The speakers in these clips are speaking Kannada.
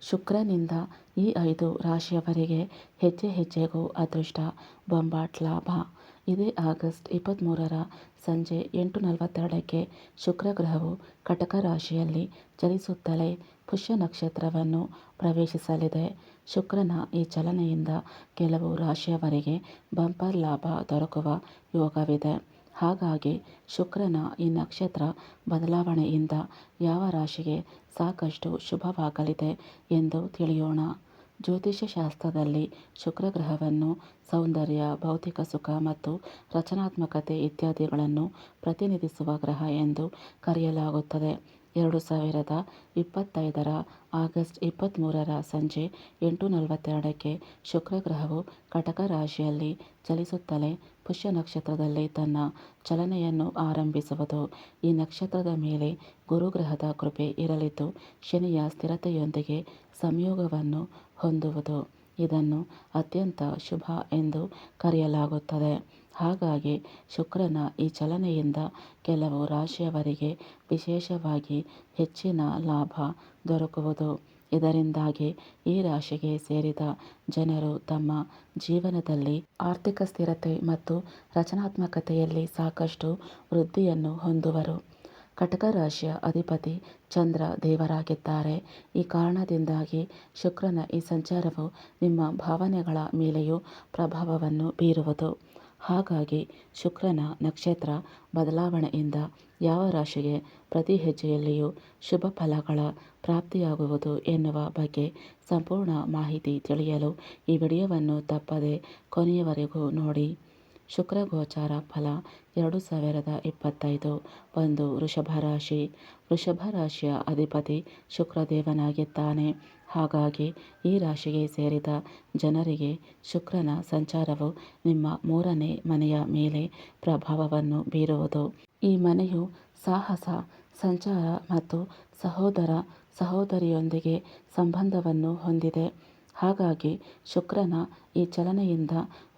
ಶುಕ್ರನಿಂದ ಈ ಐದು ರಾಶಿಯವರಿಗೆ ಹೆಜ್ಜೆ ಹೆಜ್ಜೆಗೂ ಅದೃಷ್ಟ. ಬೊಂಬಾಟ್ ಲಾಭ. ಇದೇ ಆಗಸ್ಟ್ ಇಪ್ಪತ್ತ್ಮೂರರ ಸಂಜೆ ಎಂಟು ನಲವತ್ತೆರಡಕ್ಕೆ ಶುಕ್ರ ಗ್ರಹವು ಕಟಕ ರಾಶಿಯಲ್ಲಿ ಚಲಿಸುತ್ತಲೇ ಪುಷ್ಯ ನಕ್ಷತ್ರವನ್ನು ಪ್ರವೇಶಿಸಲಿದೆ. ಶುಕ್ರನ ಈ ಚಲನೆಯಿಂದ ಕೆಲವು ರಾಶಿಯವರಿಗೆ ಬಂಪರ್ ಲಾಭ ದೊರಕುವ ಯೋಗವಿದೆ. ಹಾಗಾಗಿ ಶುಕ್ರನ ಈ ನಕ್ಷತ್ರ ಬದಲಾವಣೆಯಿಂದ ಯಾವ ರಾಶಿಗೆ ಸಾಕಷ್ಟು ಶುಭವಾಗಲಿದೆ ಎಂದು ತಿಳಿಯೋಣ. ಜ್ಯೋತಿಷ್ಯ ಶಾಸ್ತ್ರದಲ್ಲಿ ಶುಕ್ರ ಗ್ರಹವನ್ನು ಸೌಂದರ್ಯ, ಭೌತಿಕ ಸುಖ ಮತ್ತು ರಚನಾತ್ಮಕತೆ ಇತ್ಯಾದಿಗಳನ್ನು ಪ್ರತಿನಿಧಿಸುವ ಗ್ರಹ ಎಂದು ಕರೆಯಲಾಗುತ್ತದೆ. ಎರಡು ಸಾವಿರದ ಇಪ್ಪತ್ತೈದರ ಆಗಸ್ಟ್ ಇಪ್ಪತ್ತ್ಮೂರರ ಸಂಜೆ ಎಂಟು ನಲವತ್ತೆರಡಕ್ಕೆ ಶುಕ್ರ ಗ್ರಹವು ಕಟಕ ರಾಶಿಯಲ್ಲಿ ಚಲಿಸುತ್ತಲೇ ಪುಷ್ಯ ನಕ್ಷತ್ರದಲ್ಲಿ ತನ್ನ ಚಲನೆಯನ್ನು ಆರಂಭಿಸುವುದು. ಈ ನಕ್ಷತ್ರದ ಮೇಲೆ ಗುರುಗ್ರಹದ ಕೃಪೆ ಇರಲಿದ್ದು, ಶನಿಯ ಸ್ಥಿರತೆಯೊಂದಿಗೆ ಸಂಯೋಗವನ್ನು ಹೊಂದುವುದು. ಇದನ್ನು ಅತ್ಯಂತ ಶುಭ ಎಂದು ಕರೆಯಲಾಗುತ್ತದೆ. ಹಾಗಾಗಿ ಶುಕ್ರನ ಈ ಚಲನೆಯಿಂದ ಕೆಲವು ರಾಶಿಯವರಿಗೆ ವಿಶೇಷವಾಗಿ ಹೆಚ್ಚಿನ ಲಾಭ ದೊರಕುವುದು. ಇದರಿಂದಾಗಿ ಈ ರಾಶಿಗೆ ಸೇರಿದ ಜನರು ತಮ್ಮ ಜೀವನದಲ್ಲಿ ಆರ್ಥಿಕ ಸ್ಥಿರತೆ ಮತ್ತು ರಚನಾತ್ಮಕತೆಯಲ್ಲಿ ಸಾಕಷ್ಟು ವೃದ್ಧಿಯನ್ನು ಹೊಂದುವರು. ಕಟಕ ರಾಶಿಯ ಅಧಿಪತಿ ಚಂದ್ರ ದೇವರಾಗಿದ್ದಾರೆ. ಈ ಕಾರಣದಿಂದಾಗಿ ಶುಕ್ರನ ಈ ಸಂಚಾರವು ನಿಮ್ಮ ಭಾವನೆಗಳ ಮೇಲೆಯೂ ಪ್ರಭಾವವನ್ನು ಬೀರುವುದು. ಹಾಗಾಗಿ ಶುಕ್ರನ ನಕ್ಷತ್ರ ಬದಲಾವಣೆಯಿಂದ ಯಾವ ರಾಶಿಗೆ ಪ್ರತಿ ಹೆಜ್ಜೆಯಲ್ಲಿಯೂ ಶುಭ ಫಲಗಳ ಪ್ರಾಪ್ತಿಯಾಗುವುದು ಎನ್ನುವ ಬಗ್ಗೆ ಸಂಪೂರ್ಣ ಮಾಹಿತಿ ತಿಳಿಯಲು ಈ ವಿಡಿಯೋವನ್ನು ತಪ್ಪದೆ ಕೊನೆಯವರೆಗೂ ನೋಡಿ. ಶುಕ್ರ ಗೋಚಾರ ಫಲ ಎರಡು ಸಾವಿರದ ಇಪ್ಪತ್ತೈದು. ಒಂದು ವೃಷಭ ರಾಶಿ. ವೃಷಭ ರಾಶಿಯ ಅಧಿಪತಿ ಶುಕ್ರದೇವನಾಗಿದ್ದಾನೆ. ಹಾಗಾಗಿ ಈ ರಾಶಿಗೆ ಸೇರಿದ ಜನರಿಗೆ ಶುಕ್ರನ ಸಂಚಾರವು ನಿಮ್ಮ ಮೂರನೇ ಮನೆಯ ಮೇಲೆ ಪ್ರಭಾವವನ್ನು ಬೀರುವುದು. ಈ ಮನೆಯು ಸಾಹಸ, ಸಂಚಾರ ಮತ್ತು ಸಹೋದರ, ಸಹೋದರಿಯೊಂದಿಗೆ ಸಂಬಂಧವನ್ನು ಹೊಂದಿದೆ. ಹಾಗಾಗಿ ಶುಕ್ರನ ಈ ಚಲನೆಯಿಂದ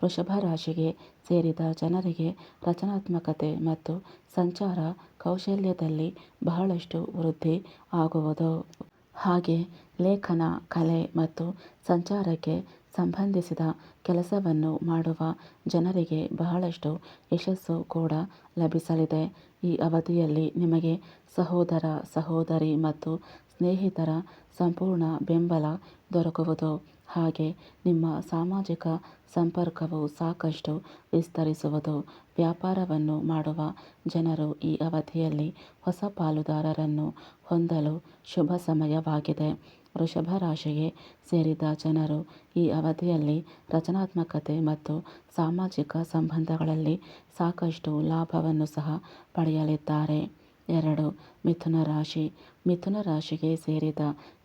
ವೃಷಭ ರಾಶಿಗೆ ಸೇರಿದ ಜನರಿಗೆ ರಚನಾತ್ಮಕತೆ ಮತ್ತು ಸಂಚಾರ ಕೌಶಲ್ಯದಲ್ಲಿ ಬಹಳಷ್ಟು ವೃದ್ಧಿ ಆಗುವುದು. ಹಾಗೆ ಲೇಖನ, ಕಲೆ ಮತ್ತು ಸಂಚಾರಕ್ಕೆ ಸಂಬಂಧಿಸಿದ ಕೆಲಸವನ್ನು ಮಾಡುವ ಜನರಿಗೆ ಬಹಳಷ್ಟು ಯಶಸ್ಸು ಕೂಡ ಲಭಿಸಲಿದೆ. ಈ ಅವಧಿಯಲ್ಲಿ ನಿಮಗೆ ಸಹೋದರ, ಸಹೋದರಿ ಮತ್ತು ಸ್ನೇಹಿತರ ಸಂಪೂರ್ಣ ಬೆಂಬಲ ದೊರಕುವುದು. ಹಾಗೆ ನಿಮ್ಮ ಸಾಮಾಜಿಕ ಸಂಪರ್ಕವು ಸಾಕಷ್ಟು ವಿಸ್ತರಿಸುವುದು. ವ್ಯಾಪಾರವನ್ನು ಮಾಡುವ ಜನರು ಈ ಅವಧಿಯಲ್ಲಿ ಹೊಸ ಪಾಲುದಾರರನ್ನು ಹೊಂದಲು ಶುಭ ಸಮಯವಾಗಿದೆ. ವೃಷಭ ರಾಶಿಗೆ ಸೇರಿದ ಜನರು ಈ ಅವಧಿಯಲ್ಲಿ ರಚನಾತ್ಮಕತೆ ಮತ್ತು ಸಾಮಾಜಿಕ ಸಂಬಂಧಗಳಲ್ಲಿ ಸಾಕಷ್ಟು ಲಾಭವನ್ನು ಸಹ ಪಡೆಯಲಿದ್ದಾರೆ. ಎರಡು. ಮಿಥುನ ರಾಶಿ. ಮಿಥುನ ರಾಶಿಗೆ ಸೇರಿದ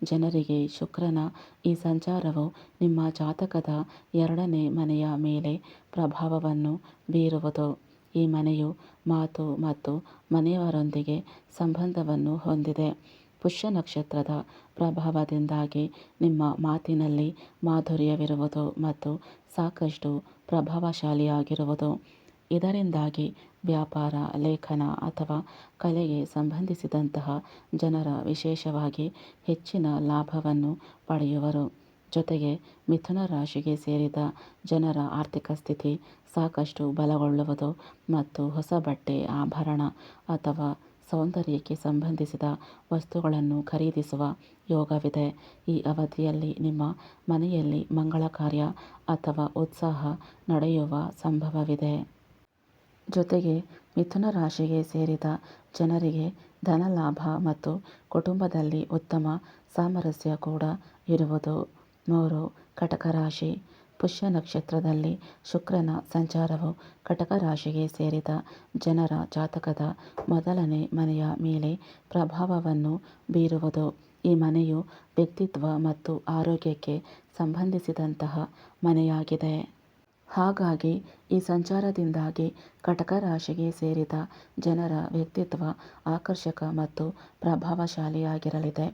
ಜನರಿಗೆ ಶುಕ್ರನ ಈ ಸಂಚಾರವು ನಿಮ್ಮ ಜಾತಕದ ಎರಡನೇ ಮನೆಯ ಮೇಲೆ ಪ್ರಭಾವವನ್ನು ಬೀರುವುದು. ಈ ಮನೆಯು ಮಾತು ಮತ್ತು ಮನೆಯವರೊಂದಿಗೆ ಸಂಬಂಧವನ್ನು ಹೊಂದಿದೆ. ಪುಷ್ಯ ನಕ್ಷತ್ರದ ಪ್ರಭಾವದಿಂದಾಗಿ ನಿಮ್ಮ ಮಾತಿನಲ್ಲಿ ಮಾಧುರ್ಯವಿರುವುದು ಮತ್ತು ಸಾಕಷ್ಟು ಪ್ರಭಾವಶಾಲಿಯಾಗಿರುವುದು. ಇದರಿಂದಾಗಿ ವ್ಯಾಪಾರ, ಲೇಖನ ಅಥವಾ ಕಲೆಗೆ ಸಂಬಂಧಿಸಿದಂತಹ ಜನರ ವಿಶೇಷವಾಗಿ ಹೆಚ್ಚಿನ ಲಾಭವನ್ನು ಪಡೆಯುವರು. ಜೊತೆಗೆ ಮಿಥುನ ರಾಶಿಗೆ ಸೇರಿದ ಜನರ ಆರ್ಥಿಕ ಸ್ಥಿತಿ ಸಾಕಷ್ಟು ಬಲಗೊಳ್ಳುವುದು ಮತ್ತು ಹೊಸ ಬಟ್ಟೆ, ಆಭರಣ ಅಥವಾ ಸೌಂದರ್ಯಕ್ಕೆ ಸಂಬಂಧಿಸಿದ ವಸ್ತುಗಳನ್ನು ಖರೀದಿಸುವ ಯೋಗವಿದೆ. ಈ ಅವಧಿಯಲ್ಲಿ ನಿಮ್ಮ ಮನೆಯಲ್ಲಿ ಮಂಗಳ ಕಾರ್ಯ ಅಥವಾ ಉತ್ಸಾಹ ನಡೆಯುವ ಸಂಭವವಿದೆ. ಜೊತೆಗೆ ಮಿಥುನ ರಾಶಿಗೆ ಸೇರಿದ ಜನರಿಗೆ ಧನಲಾಭ ಮತ್ತು ಕುಟುಂಬದಲ್ಲಿ ಉತ್ತಮ ಸಾಮರಸ್ಯ ಕೂಡ ಇರುವುದು. ಮೂರು, ಕಟಕ ರಾಶಿ. ಪುಷ್ಯ ನಕ್ಷತ್ರದಲ್ಲಿ ಶುಕ್ರನ ಸಂಚಾರವು ಕಟಕ ರಾಶಿಗೆ ಸೇರಿದ ಜನರ ಜಾತಕದ ಮೊದಲನೇ ಮನೆಯ ಮೇಲೆ ಪ್ರಭಾವವನ್ನು ಬೀರುವುದು. ಈ ಮನೆಯು ವ್ಯಕ್ತಿತ್ವ ಮತ್ತು ಆರೋಗ್ಯಕ್ಕೆ ಸಂಬಂಧಿಸಿದಂತಹ ಮನೆಯಾಗಿದೆ. ಹಾಗಾಗಿ ಈ ಸಂಚಾರದಿಂದಾಗಿ ಕಟಕ ರಾಶಿಗೆ ಸೇರಿದ ಜನರ ವ್ಯಕ್ತಿತ್ವ ಆಕರ್ಷಕ ಮತ್ತು ಪ್ರಭಾವಶಾಲಿಯಾಗಿರಲಿದೆ.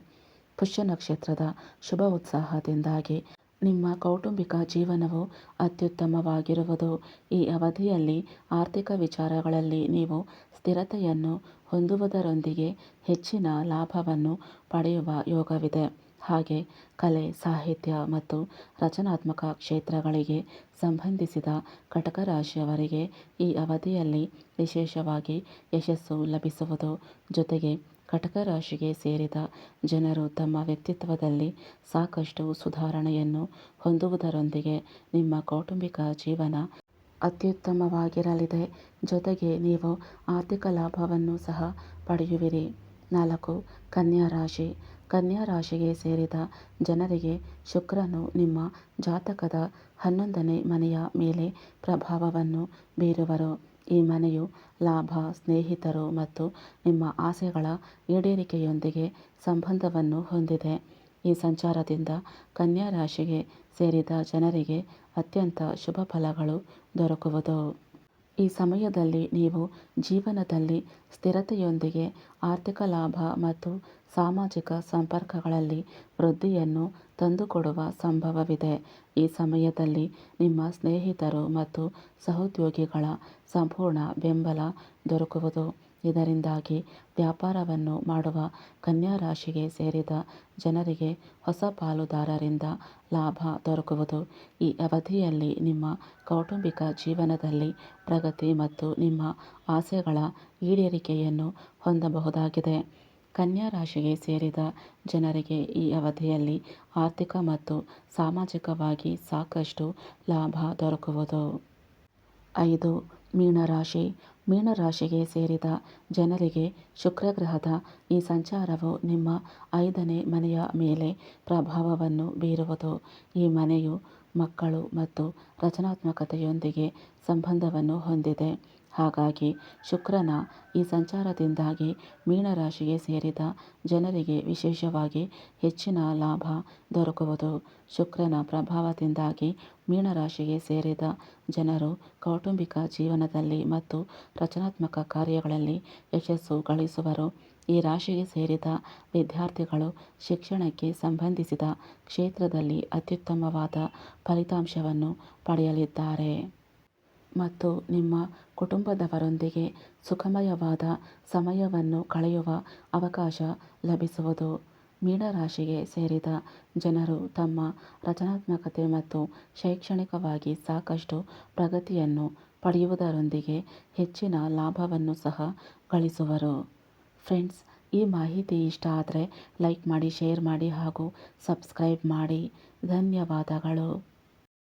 ಪುಷ್ಯ ನಕ್ಷತ್ರದ ಶುಭ ಉತ್ಸಾಹದಿಂದಾಗಿ ನಿಮ್ಮ ಕೌಟುಂಬಿಕ ಜೀವನವು ಅತ್ಯುತ್ತಮವಾಗಿರುವುದು. ಈ ಅವಧಿಯಲ್ಲಿ ಆರ್ಥಿಕ ವಿಚಾರಗಳಲ್ಲಿ ನೀವು ಸ್ಥಿರತೆಯನ್ನು ಹೊಂದುವುದರೊಂದಿಗೆ ಹೆಚ್ಚಿನ ಲಾಭವನ್ನು ಪಡೆಯುವ ಯೋಗವಿದೆ. ಹಾಗೆ ಕಲೆ, ಸಾಹಿತ್ಯ ಮತ್ತು ರಚನಾತ್ಮಕ ಕ್ಷೇತ್ರಗಳಿಗೆ ಸಂಬಂಧಿಸಿದ ಕಟಕ ರಾಶಿಯವರಿಗೆ ಈ ಅವಧಿಯಲ್ಲಿ ವಿಶೇಷವಾಗಿ ಯಶಸ್ಸು ಲಭಿಸುವುದು ಜೊತೆಗೆ ಕಟಕ ರಾಶಿಗೆ ಸೇರಿದ ಜನರು ತಮ್ಮ ವ್ಯಕ್ತಿತ್ವದಲ್ಲಿ ಸಾಕಷ್ಟು ಸುಧಾರಣೆಯನ್ನು ಹೊಂದುವುದರೊಂದಿಗೆ ನಿಮ್ಮ ಕೌಟುಂಬಿಕ ಜೀವನ ಅತ್ಯುತ್ತಮವಾಗಿರಲಿದೆ. ಜೊತೆಗೆ ನೀವು ಆರ್ಥಿಕ ಲಾಭವನ್ನು ಸಹ ಪಡೆಯುವಿರಿ. ನಾಲ್ಕು, ಕನ್ಯಾ ರಾಶಿ. ಕನ್ಯಾ ರಾಶಿಗೆ ಸೇರಿದ ಜನರಿಗೆ ಶುಕ್ರನು ನಿಮ್ಮ ಜಾತಕದ ಹನ್ನೊಂದನೇ ಮನೆಯ ಮೇಲೆ ಪ್ರಭಾವವನ್ನು ಬೀರುವರು. ಈ ಮನೆಯು ಲಾಭ, ಸ್ನೇಹಿತರು ಮತ್ತು ನಿಮ್ಮ ಆಸೆಗಳ ಈಡೇರಿಕೆಯೊಂದಿಗೆ ಸಂಬಂಧವನ್ನು ಹೊಂದಿದೆ. ಈ ಸಂಚಾರದಿಂದ ಕನ್ಯಾ ರಾಶಿಗೆ ಸೇರಿದ ಜನರಿಗೆ ಅತ್ಯಂತ ಶುಭ ಫಲಗಳು ದೊರಕುವುದು. ಈ ಸಮಯದಲ್ಲಿ ನೀವು ಜೀವನದಲ್ಲಿ ಸ್ಥಿರತೆಯೊಂದಿಗೆ ಆರ್ಥಿಕ ಲಾಭ ಮತ್ತು ಸಾಮಾಜಿಕ ಸಂಪರ್ಕಗಳಲ್ಲಿ ವೃದ್ಧಿಯನ್ನು ತಂದುಕೊಡುವ ಸಂಭವವಿದೆ. ಈ ಸಮಯದಲ್ಲಿ ನಿಮ್ಮ ಸ್ನೇಹಿತರು ಮತ್ತು ಸಹೋದ್ಯೋಗಿಗಳ ಸಂಪೂರ್ಣ ಬೆಂಬಲ ದೊರಕುವುದು. ಇದರಿಂದಾಗಿ ವ್ಯಾಪಾರವನ್ನು ಮಾಡುವ ಕನ್ಯಾ ರಾಶಿಗೆ ಸೇರಿದ ಜನರಿಗೆ ಹೊಸ ಪಾಲುದಾರರಿಂದ ಲಾಭ ದೊರಕುವುದು. ಈ ಅವಧಿಯಲ್ಲಿ ನಿಮ್ಮ ಕೌಟುಂಬಿಕ ಜೀವನದಲ್ಲಿ ಪ್ರಗತಿ ಮತ್ತು ನಿಮ್ಮ ಆಸೆಗಳ ಈಡೇರಿಕೆಯನ್ನು ಹೊಂದಬಹುದಾಗಿದೆ. ಕನ್ಯಾ ರಾಶಿಗೆ ಸೇರಿದ ಜನರಿಗೆ ಈ ಅವಧಿಯಲ್ಲಿ ಆರ್ಥಿಕ ಮತ್ತು ಸಾಮಾಜಿಕವಾಗಿ ಸಾಕಷ್ಟು ಲಾಭ ದೊರಕುವುದು. ಐದು ಮೀನರಾಶಿ. ಮೀನರಾಶಿಗೆ ಸೇರಿದ ಜನರಿಗೆ ಶುಕ್ರಗ್ರಹದ ಈ ಸಂಚಾರವು ನಿಮ್ಮ ಐದನೇ ಮನೆಯ ಮೇಲೆ ಪ್ರಭಾವವನ್ನು ಬೀರುವುದು. ಈ ಮನೆಯು ಮಕ್ಕಳು ಮತ್ತು ರಚನಾತ್ಮಕತೆಯೊಂದಿಗೆ ಸಂಬಂಧವನ್ನು ಹೊಂದಿದೆ. ಹಾಗಾಗಿ ಶುಕ್ರನ ಈ ಸಂಚಾರದಿಂದಾಗಿ ಮೀನರಾಶಿಗೆ ಸೇರಿದ ಜನರಿಗೆ ವಿಶೇಷವಾಗಿ ಹೆಚ್ಚಿನ ಲಾಭ ದೊರಕುವುದು. ಶುಕ್ರನ ಪ್ರಭಾವದಿಂದಾಗಿ ಮೀನರಾಶಿಗೆ ಸೇರಿದ ಜನರು ಕೌಟುಂಬಿಕ ಜೀವನದಲ್ಲಿ ಮತ್ತು ರಚನಾತ್ಮಕ ಕಾರ್ಯಗಳಲ್ಲಿ ಯಶಸ್ಸು ಗಳಿಸುವರು. ಈ ರಾಶಿಗೆ ಸೇರಿದ ವಿದ್ಯಾರ್ಥಿಗಳು ಶಿಕ್ಷಣಕ್ಕೆ ಸಂಬಂಧಿಸಿದ ಕ್ಷೇತ್ರದಲ್ಲಿ ಅತ್ಯುತ್ತಮವಾದ ಫಲಿತಾಂಶವನ್ನು ಪಡೆಯಲಿದ್ದಾರೆ. ಮತ್ತು ನಿಮ್ಮ ಕುಟುಂಬದವರೊಂದಿಗೆ ಸುಖಮಯವಾದ ಸಮಯವನ್ನು ಕಳೆಯುವ ಅವಕಾಶ ಲಭಿಸುವುದು. ಮೀನರಾಶಿಗೆ ಸೇರಿದ ಜನರು ತಮ್ಮ ರಚನಾತ್ಮಕತೆ ಮತ್ತು ಶೈಕ್ಷಣಿಕವಾಗಿ ಸಾಕಷ್ಟು ಪ್ರಗತಿಯನ್ನು ಪಡೆಯುವುದರೊಂದಿಗೆ ಹೆಚ್ಚಿನ ಲಾಭವನ್ನು ಸಹ ಗಳಿಸುವರು. ಫ್ರೆಂಡ್ಸ್, ಈ ಮಾಹಿತಿ ಇಷ್ಟ ಆದರೆ ಲೈಕ್ ಮಾಡಿ, ಶೇರ್ ಮಾಡಿ ಹಾಗೂ ಸಬ್ಸ್ಕ್ರೈಬ್ ಮಾಡಿ. ಧನ್ಯವಾದಗಳು.